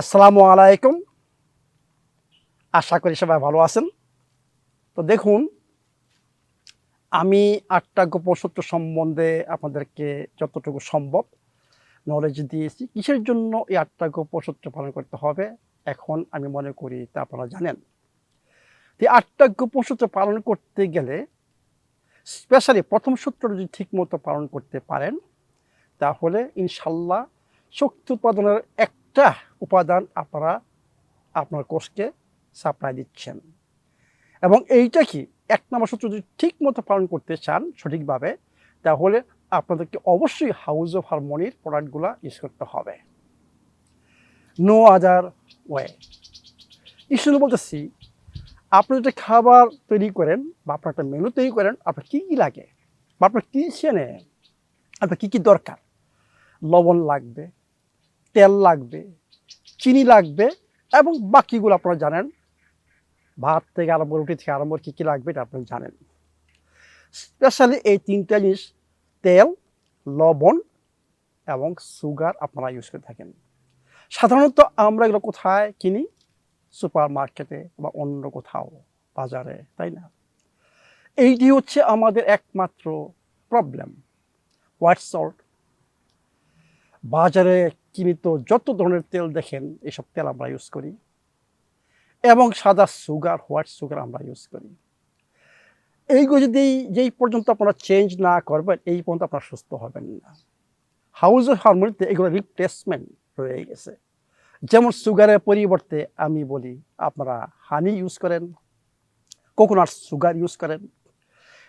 আসসালামু আলাইকুম। আশা করি সবাই ভালো আছেন। তো দেখুন, আমি আটটা গোপন সত্য সম্বন্ধে আপনাদেরকে যতটুকু সম্ভব নলেজ দিয়েছি। কিসের জন্য এই আটটা গোপন সত্য পালন করতে হবে? এখন আমি মনে করি তা আপনারা জানেন। তো আটটা গোপন পালন করতে গেলে স্পেশালি প্রথম সূত্র যদি ঠিকমতো পালন করতে পারেন, তাহলে ইনশাল্লাহ শক্তি উৎপাদনের একটা উপাদান আপনারা আপনার কোষকে সাপ্লাই দিচ্ছেন। এবং এইটা কি? এক নম্বর সূত্র যদি ঠিক মতো পালন করতে চান সঠিকভাবে, তাহলে আপনাদেরকে অবশ্যই হাউস অফ হারমোনির প্রোডাক্টগুলো ইউজ করতে হবে। নো আদার ওয়ে ইস্যু বলতেছি, আপনি যদি খাবার তৈরি করেন বা আপনার একটা মেনু তৈরি করেন, আপনার কী কী লাগে? বা আপনার কী চেনে? আপনার কী কী দরকার? লবণ লাগবে তেল লাগবে, চিনি লাগবে এবং বাকিগুলো আপনারা জানেন। ভাত থেকে আরম্ভ রুটি থেকে আরম্ভ কী কী লাগবে এটা আপনারা জানেন। স্পেশালি এই তিনটা জিনিস, তেল, লবণ এবং সুগার আপনারা ইউজ করে থাকেন। সাধারণত আমরা এগুলো কোথায় কিনি? সুপার মার্কেটে বা অন্য কোথাও, বাজারে, তাই না? এইটি হচ্ছে আমাদের একমাত্র প্রবলেম হোয়াইট সল্ট বাজারে কিনিত যত ধরনের তেল দেখেন, এসব তেল আমরা ইউজ করি। এবং সাদা সুগার হোয়াইট সুগার আমরা ইউজ করি। এইগুলো যদি যেই পর্যন্ত আপনারা চেঞ্জ না করবেন, এই পর্যন্ত আপনারা সুস্থ হবেন না। হাউস অফ হারমোনিতে এগুলো রিপ্লেসমেন্ট রয়ে গেছে। যেমন সুগারের পরিবর্তে আমি বলি, আপনারা হানি ইউজ করেন কোকোনাট সুগার ইউজ করেন।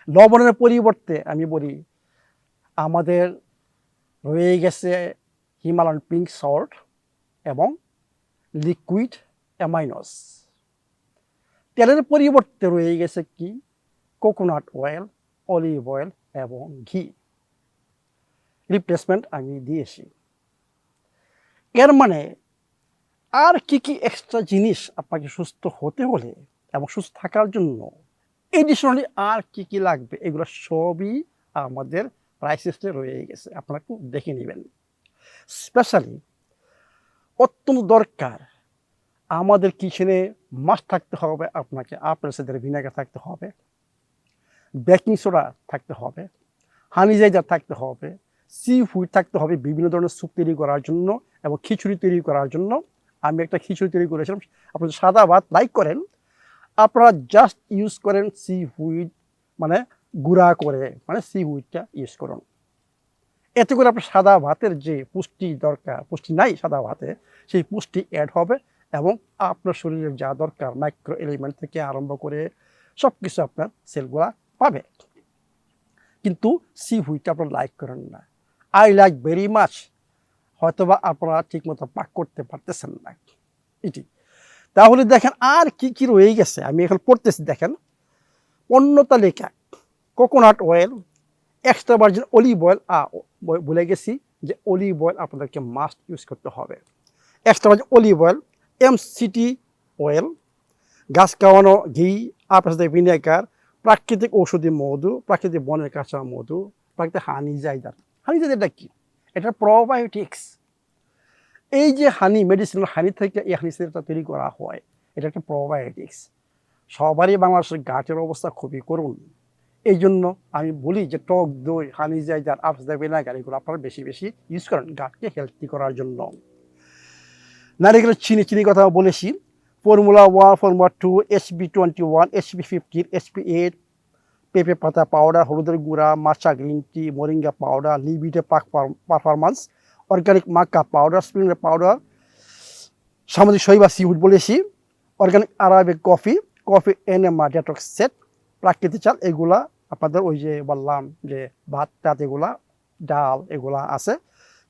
লবণের পরিবর্তে আমি বলি, আমাদের রয়ে গেছে হিমালয়ান পিঙ্ক সল্ট এবং লিকুইড অ্যামাইনস তেলের পরিবর্তে রয়ে গেছে কি? কোকোনাট অয়েল, অলিভ অয়েল এবং ঘি। রিপ্লেসমেন্ট আমি দিয়েছি। এর মানে আর কি কি এক্সট্রা জিনিস আপনাকে সুস্থ হতে হলে এবং সুস্থ থাকার জন্য এডিশনালি আর কি কি লাগবে, এগুলো সবই আমাদের প্রাইস লিস্টে রয়ে গেছে। আপনারা একটু দেখে নেবেন। স্পেশালি অত্যন্ত দরকার আমাদের কিচেনে মাছ থাকতে হবে, আপনাকে আপনার সাথে ভিনেগার থাকতে হবে, বেকিং সোডা থাকতে হবে হানিজাইজার থাকতে হবে সি ফুড থাকতে হবে, বিভিন্ন ধরনের স্যুপ তৈরি করার জন্য এবং খিচুড়ি তৈরি করার জন্য। আমি একটা খিচুড়ি তৈরি করেছিলাম, আপনারা সাদা ভাত লাইক করেন, আপনারা জাস্ট ইউজ করেন সি হুইড মানে গুঁড়া করে মানে সি হুইডটা ইউজ করুন। এতে করে আপনার সাদা ভাতের যে পুষ্টি দরকার, পুষ্টি নাই সাদা ভাতে, সেই পুষ্টি অ্যাড হবে এবং আপনার শরীরের যা দরকার মাইক্রো এলিমেন্ট থেকে আরম্ভ করে সব কিছু আপনার সেলগুলা পাবে। কিন্তু সি হুইডটা আপনার লাইক করেন না। আই লাইক ভেরি মাছ হয়তোবা আপনারা ঠিকমতো পাক করতে পারতেছেন না। এটি। তাহলে দেখেন আর কি কি রয়ে গেছে? আমি এখন পড়তেছি, দেখেন। পণ্য তালিকা। Coconut oil extra virgin olive oil বলে গেছি যে অলিভ অয়েল আপনাদেরকে মাস্ট ইউজ করতে হবে। Extra virgin olive oil M C T oil গাছ খাওয়ানো ঘি, আপনার সাথে ভিনেগার প্রাকৃতিক ঔষধি মধু, প্রাকৃতিক বনের কাঁচা মধু, প্রাকৃতিক হানি জাইদার হানি জাইদারটা কি? এটা প্রোবায়োটিক্স এই যে হানি মেডিসিনাল হানি থেকে এই হানি সিরাপটা তৈরি করা হয়, এটা একটা প্রোবায়োটিক্স সবারই বাংলাদেশের গাটের অবস্থা খুবই করুন এই জন্য আমি বলি যে টক দই, হানি জাইজার আপস ভিনেগার এগুলো আপনারা বেশি বেশি ইউজ করেন গাটকে হেলদি করার জন্য। নারিকেলের চিনি চিনি কথা বলেছি। Formula one formula two SP twenty one SP fifteen SP eight পেঁপে পাতা পাউডার হলুদের গুঁড়া মাছা গ্রিন টি মোরিঙ্গা পাউডার লিবিটে পাক performance organic maca powder spring powder সামাজিক শৈবা সিউড বলেছি। Organic Arabic coffee coffee enema detox set প্রাকৃতিক চাল, এগুলা আপনাদের ওই যে বললাম যে ভাত টাত এগুলা, ডাল এগুলা আছে।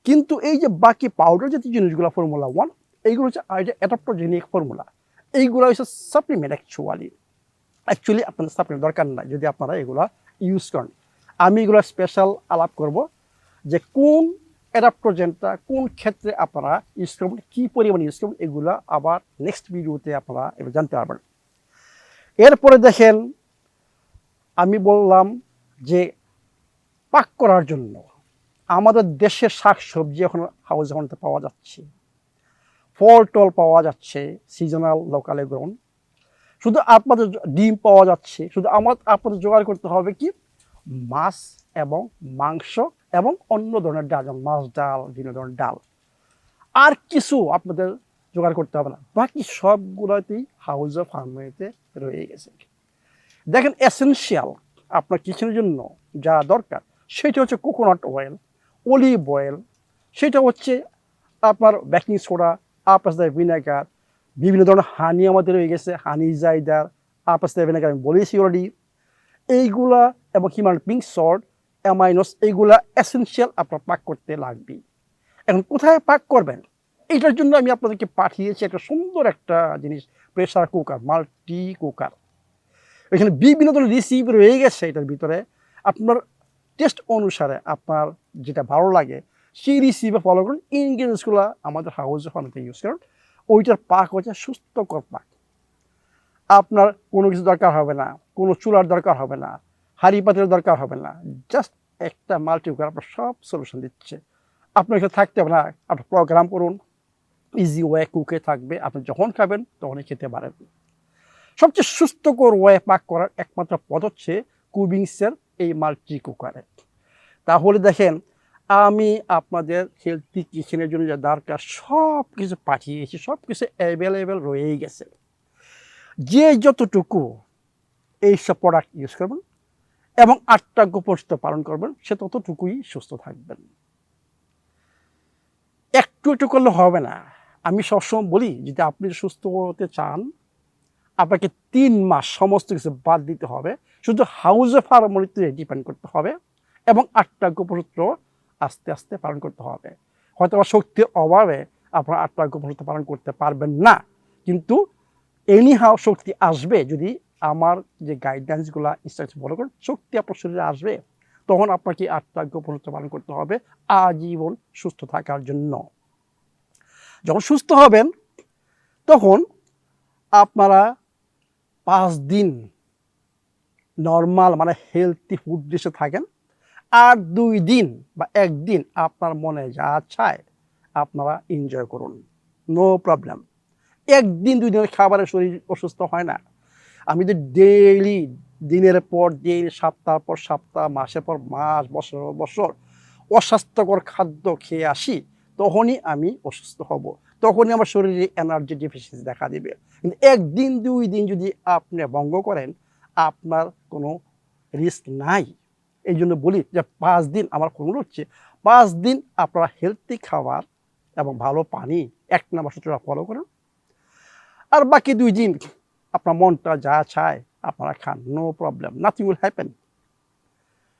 কিন্তু এই যে বাকি পাউডার জাতীয় জিনিসগুলো ফর্মুলা ওয়ান এইগুলো হচ্ছে অ্যাডাপ্টোজেনিক ফর্মুলা এইগুলো হচ্ছে সাপ্লিমেন্ট অ্যাকচুয়ালি অ্যাকচুয়ালি আপনাদের সাপ্লিমেন্ট দরকার নাই যদি আপনারা এগুলো ইউজ করেন। আমি এগুলো স্পেশাল আলাপ করব যে কোন অ্যাডাপ্টোজেনটা কোন ক্ষেত্রে আপনারা ইউজ করবেন, কী পরিমাণে ইউজ করবেন, এগুলো আবার নেক্সট ভিডিওতে আপনারা এবার জানতে পারবেন। এরপরে দেখেন আমি বললাম যে পাক করার জন্য আমাদের দেশের শাক সবজি এখন হাউস হাউন্ডে পাওয়া যাচ্ছে। ফল টল পাওয়া যাচ্ছে সিজনাল লোকালে গ্রহণ শুধু আপনাদের ডিম পাওয়া যাচ্ছে। শুধু আমার, আপনাদের জোগাড় করতে হবে কি? মাছ এবং মাংস এবং অন্য ধরনের ডাল, যেমন মাছ ডাল, বিভিন্ন ধরনের ডাল। আর কিছু আপনাদের জোগাড় করতে হবে না। বাকি সবগুলোতেই হাউস অফ হারমোনিতে রয়ে গেছে। দেখেন এসেনশিয়াল আপনার কিচেনের জন্য যা দরকার, সেটা হচ্ছে কোকোনাট অয়েল অলিভ অয়েল সেটা হচ্ছে আপনার বেকিং সোডা আপনার ভিনেগার বিভিন্ন ধরনের হানি আমাদের হয়ে গেছে হানি জাইদার আপনার ভিনেগার আমি বলেছি অলরেডি এইগুলা এবং হিমান পিঙ্ক সল্ট অ্যামাইনস এইগুলা এসেনশিয়াল আপনার পাক করতে লাগবে। এখন কোথায় পাক করবেন? এটার জন্য আমি আপনাদেরকে পাঠিয়েছি একটা সুন্দর একটা জিনিস প্রেসার কুকার মাল্টি কুকার এখানে বিভিন্ন ধরনের রিসিভ রয়ে গেছে এটার ভিতরে। আপনার টেস্ট অনুসারে আপনার যেটা ভালো লাগে, সেই রিসিভে ফলো করুন। ইনগ্রিডিয়েন্টসগুলো আমাদের হাউস ফার্মেতে ইউজ করুন। ওইটার পাক হচ্ছে সুস্থকর পাক। আপনার কোনো কিছু দরকার হবে না, কোনো চুলার দরকার হবে না, হাড়ি পাতিলের দরকার হবে না জাস্ট একটা মাল্টি কুকার আপনার সব সলিউশন দিচ্ছে। আপনার এখানে থাকতে হবে না আপনার প্রোগ্রাম করুন। ইজি ওয়ে কুকে থাকবে, আপনি যখন খাবেন তখনই খেতে পারেন। সবচেয়ে সুস্থকর ওয়ে পাক করার একমাত্র পথ হচ্ছে কুবিংসের এই মাল্টি কুকারে। তাহলে দেখেন, আমি আপনাদের হেলথি কিচেনের জন্য যা দরকার সব কিছু পাঠিয়েছি সব কিছু অ্যাভেলেবেল রয়েই গেছে। যে যতটুকু এইসব প্রোডাক্ট ইউজ করবেন এবং আটটা গোপস্থ পালন করবেন, সে ততটুকুই সুস্থ থাকবেন। একটু একটু করলে হবে না। আমি সবসময় বলি, যদি আপনি সুস্থ হতে চান আপনাকে তিন মাস সমস্ত কিছু বাদ দিতে হবে। শুধু হাউস অফ হারমোনিতে ডিপেন্ড করতে হবে এবং আটটা গোপসূত্র আস্তে আস্তে পালন করতে হবে। হয়তো বা শক্তির অভাবে আপনারা আটটা গোপসূত্র পালন করতে পারবেন না। কিন্তু এনি হাও শক্তি আসবে, যদি আমার যে গাইডলাইন্সগুলো ইনস্ট্রাকশন ফলো করেন শক্তি আপনার শরীরে আসবে, তখন আপনাকে আটটা গোপসূত্র পালন করতে হবে আজীবন সুস্থ থাকার জন্য। যখন সুস্থ হবেন, তখন আপনারা পাঁচ দিন নর্মাল মানে হেলদি ফুড ডিশে থাকেন, আর দুই দিন বা একদিন আপনার মনে যা চায় আপনারা এনজয় করুন। নো প্রবলেম একদিন, দুই দিনের খাবারে শরীর অসুস্থ হয় না। আমি তো ডেইলি দিনের পর দিন সপ্তাহ পর সপ্তাহ, মাসের পর মাস, বছর বছর অস্বাস্থ্যকর খাদ্য খেয়ে আসি, তখনই আমি অসুস্থ হব। তখনই আমার শরীরে এনার্জি ডেফিসিয়েন্সি দেখা দেবে। কিন্তু একদিন, দুই দিন যদি আপনি ভঙ্গ করেন, আপনার কোনো রিস্ক নাই। এই জন্য বলি যে পাঁচ দিন আমার কোনো হচ্ছে। পাঁচ দিন আপনারা হেলদি খাবার এবং ভালো পানি এক নম্বর সূত্রটা ফলো করুন। আর বাকি দুই দিন আপনার মনটা যা চায় আপনারা খান no problem nothing will happen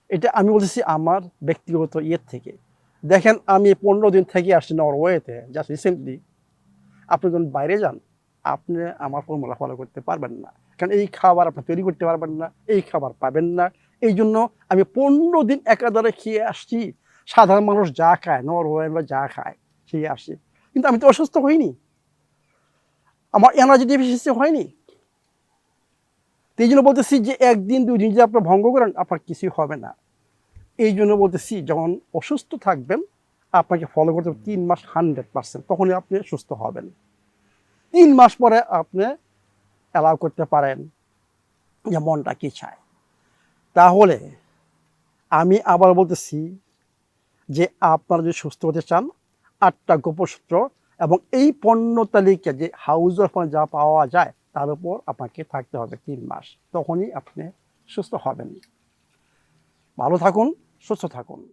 এটা আমি বলতেছি আমার ব্যক্তিগত ইয়ের থেকে। দেখেন আমি পনেরো দিন থেকে আসছি নরওয়েতে জাস্ট রিসেন্টলি আপনি যখন বাইরে যান, আপনি আমার ফর্মুলা ফলো করতে পারবেন না। কারণ এই খাবার আপনি তৈরি করতে পারবেন না, এই খাবার পাবেন না। এই জন্য আমি পনেরো দিন একাধারে খেয়ে আসছি। সাধারণ মানুষ যা খায় নরওয়েরা যা খায়, খেয়ে আসছি। কিন্তু আমি তো অসুস্থ হইনি। আমার এনার্জি ডেফিসিয়েন্সি হয়নি। এই জন্য বলতেছি যে একদিন, দুই দিন যদি আপনার ভঙ্গ করেন, আপনার কিছুই হবে না। এই জন্য বলতেছি, যখন অসুস্থ থাকবেন আপনাকে ফলো করতে হবে তিন মাস হান্ড্রেড পার্সেন্ট তখনই আপনি সুস্থ হবেন। তিন মাস পরে আপনি অ্যালাউ করতে পারেন যে মনটা কী চায়। তাহলে আমি আবার বলতেছি যে আপনারা যদি সুস্থ হতে চান, আটটা গোপসূত্র এবং এই পণ্য তালিকা যে হাউস অফ যা পাওয়া যায়, তার উপর আপনাকে থাকতে হবে তিন মাস, তখনই আপনি সুস্থ হবেন। ভালো থাকুন, সুস্থ থাকুন।